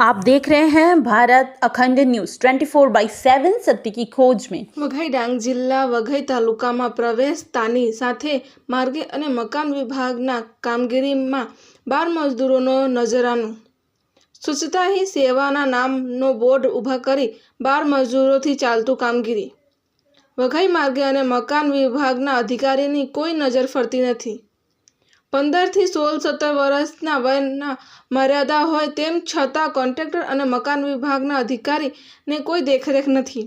आप देख रहे हैं भारत अखंड न्यूज 24 फोर बाई सेवन सत्य की खोज में વઘઈ ડાંગ જિલ્લા વઘઈ તાલુકામાં પ્રવેશતાની સાથે માર્ગે અને મકાન વિભાગના કામગીરીમાં બાર મજદૂરોનો નજરાનું સ્વચ્છતા હી સેવાના નામનો બોર્ડ ઊભા કરી બાર મજદૂરોથી ચાલતું કામગીરી વઘઈ માર્ગે અને મકાન વિભાગના અધિકારીની કોઈ નજર ફરતી નથી પંદરથી સોળ સત્તર વર્ષના વયના મર્યાદા હોય તેમ છતાં કોન્ટ્રાક્ટર અને મકાન વિભાગના અધિકારીને કોઈ દેખરેખ નથી.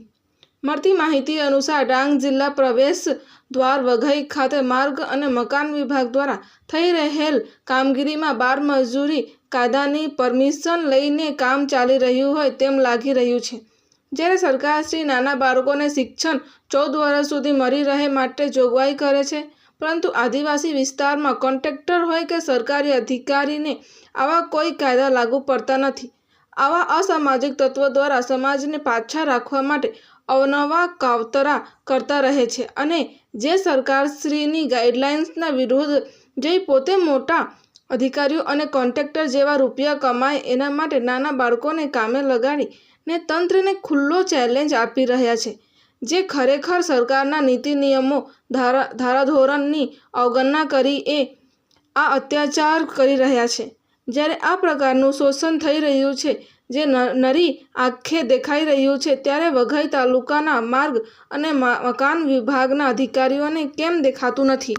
મળતી માહિતી અનુસાર ડાંગ જિલ્લા પ્રવેશ દ્વાર વઘઈ ખાતે માર્ગ અને મકાન વિભાગ દ્વારા થઈ રહેલ કામગીરીમાં બાર મજૂરી કાયદાની પરમિશન લઈને કામ ચાલી રહ્યું હોય તેમ લાગી રહ્યું છે. જ્યારે સરકારશ્રી નાના બાળકોને શિક્ષણ ચૌદ વર્ષ સુધી મળી રહે માટે જોગવાઈ કરે છે પરંતુ આદિવાસી વિસ્તારમાં કોન્ટ્રાક્ટર હોય કે સરકારી અધિકારીને આવા કોઈ કાયદા લાગુ પડતા નથી. આવા અસામાજિક તત્વો દ્વારા સમાજને પાછા રાખવા માટે અવનવા કાવતરા કરતા રહે છે અને જે સરકારશ્રીની ગાઈડલાઇન્સના વિરુદ્ધ જે પોતે મોટા અધિકારીઓ અને કોન્ટ્રાક્ટર જેવા રૂપિયા કમાય એના માટે નાના બાળકોને કામે લગાડીને તંત્રને ખુલ્લો ચેલેન્જ આપી રહ્યા છે. જે ખરેખર સરકારના નીતિ નિયમો, ધારા, ધારાધોરણની અવગણના કરી એ આ અત્યાચાર કરી રહ્યા છે. જ્યારે આ પ્રકારનું શોષણ થઈ રહ્યું છે, જે નરી આંખે દેખાઈ રહ્યું છે, ત્યારે વઘઈ તાલુકાના માર્ગ અને મકાન વિભાગના અધિકારીઓને કેમ દેખાતું નથી?